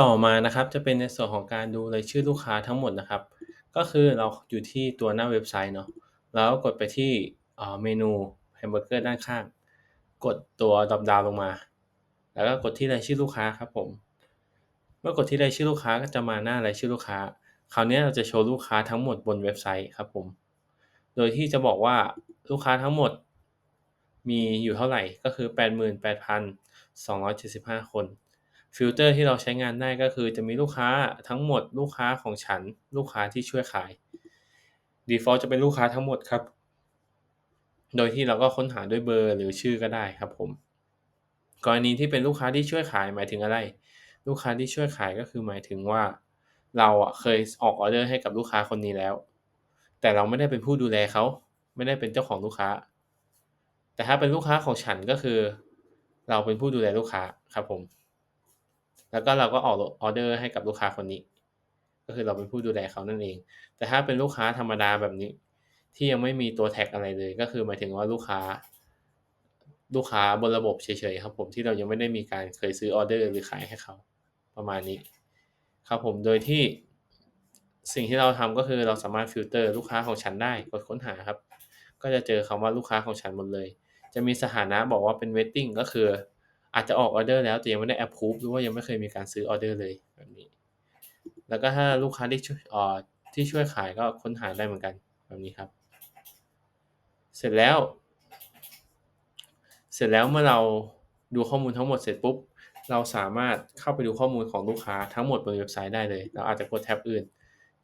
ต่อมานะครับจะเป็นในส่วนของการดูรายชื่อลูกค้าทั้งหมดนะครับ ก็คือเราอยู่ที่ตัวหน้าเว็บไซต์เนาะแล้วกดไปที่เมนูแฮมเบอร์เกอร์ด้านข้าง กดตัวดรอปดาวลงมา แล้วก็กดที่รายชื่อลูกค้าครับผม เมื่อกดที่รายชื่อลูกค้าก็จะมาหน้ารายชื่อลูกค้า คราวนี้เราจะโชว์ลูกค้าทั้งหมดบนเว็บไซต์ครับผม โดยที่จะบอกว่าลูกค้าทั้งหมด มีอยู่เท่าไหร่ก็คือ 88,275 คน ฟิลเตอร์ที่เราใช้งานได้ก็คือจะมีลูกค้าทั้งหมดลูกค้าของฉัน ลูกค้าที่ช่วยขาย default จะเป็นลูกค้าทั้งหมดครับ โดยที่เราก็ค้นหาด้วยเบอร์หรือชื่อก็ได้ครับผม กรณีที่เป็นลูกค้าที่ช่วยขายหมายถึงอะไร ลูกค้าที่ช่วยขายก็คือหมายถึงว่า เราอะเคยออกออเดอร์ให้กับลูกค้าคนนี้แล้ว แต่เราไม่ได้เป็นผู้ดูแลเขาไม่ได้เป็นเจ้าของลูกค้า แต่ถ้าเป็นลูกค้าของฉันก็คือ เราเป็นผู้ดูแลลูกค้าครับผม แล้วก็เราก็ออกออเดอร์ให้กับลูกค้าคนนี้ ก็คือเราเป็นผู้ดูแลเขานั่นเอง แต่ถ้าเป็นลูกค้าธรรมดาแบบนี้ ที่ยังไม่มีตัวแท็กอะไรเลย ก็คือหมายถึงว่าลูกค้า ลูกค้าบนระบบเฉยๆครับ ผมที่เรายังไม่ได้มีการเคยซื้อออเดอร์หรือขายให้เขาประมาณนี้ ครับผมโดยที่สิ่งที่เราทำก็คือเราสามารถฟิลเตอร์ลูกค้าของฉันได้กดค้นหาครับ ก็จะเจอคำว่าลูกค้าของฉันหมดเลย จะมีสถานะบอกว่าเป็น waiting ก็คือ อาจจะออกออเดอร์แล้วแต่ยังไม่ได้ approve หรือว่ายังไม่เคยมีการซื้อออเดอร์เลยแบบนี้ แล้วก็ถ้าลูกค้าที่ช่วยอ่อที่ช่วยขายก็ค้นหาได้เหมือนกันแบบนี้ครับ เสร็จแล้ว เสร็จแล้วเมื่อเราดูข้อมูลทั้งหมดเสร็จปุ๊บ เราสามารถเข้าไปดูข้อมูลของลูกค้าทั้งหมดบนเว็บไซต์ได้เลย เราอาจจะกดแท็บอื่น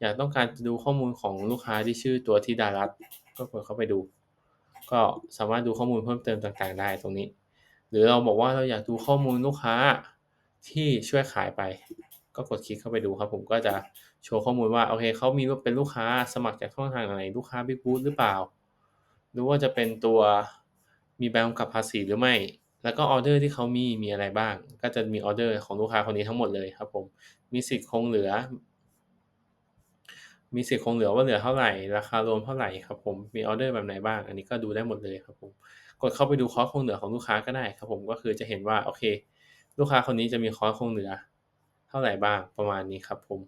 อยากต้องการดูข้อมูลของลูกค้าที่ชื่อตัวธิดารัตก็กดเข้าไปดู ก็สามารถดูข้อมูลเพิ่มเติมต่างๆ ได้ตรงนี้ หรือเราบอกว่าเราอยากดูข้อมูลลูกค้าที่ช่วยขายไป ก็กดคลิกเข้าไปดูครับ ผมก็จะโชว์ข้อมูลว่าโอเคเขามีเป็นลูกค้าสมัครจากช่องทางไหนลูกค้าบิ๊กบูธหรือเปล่า หรือว่าจะเป็นตัวมีใบกำกับภาษีหรือไม่ แล้วก็ออเดอร์ที่เขามีมีอะไรบ้าง ก็จะมีออเดอร์ของลูกค้าคนนี้ทั้งหมดเลยครับ ผมมีสิทธิ์คงเหลือ มีสิทธิ์คงเหลือว่าเหลือเท่าไหร่ราคารวมเท่าไหร่ครับ ผมมีออเดอร์แบบไหนบ้าง อันนี้ก็ดูได้หมดเลยครับผม กดเข้าไปดูคอร์สคงเหนือของลูกค้าก็ได้ครับผมก็คือจะเห็นว่าโอเค ลูกค้าคนนี้จะมีคอร์สคงเหนือ เท่าไหร่บ้างประมาณนี้ครับผม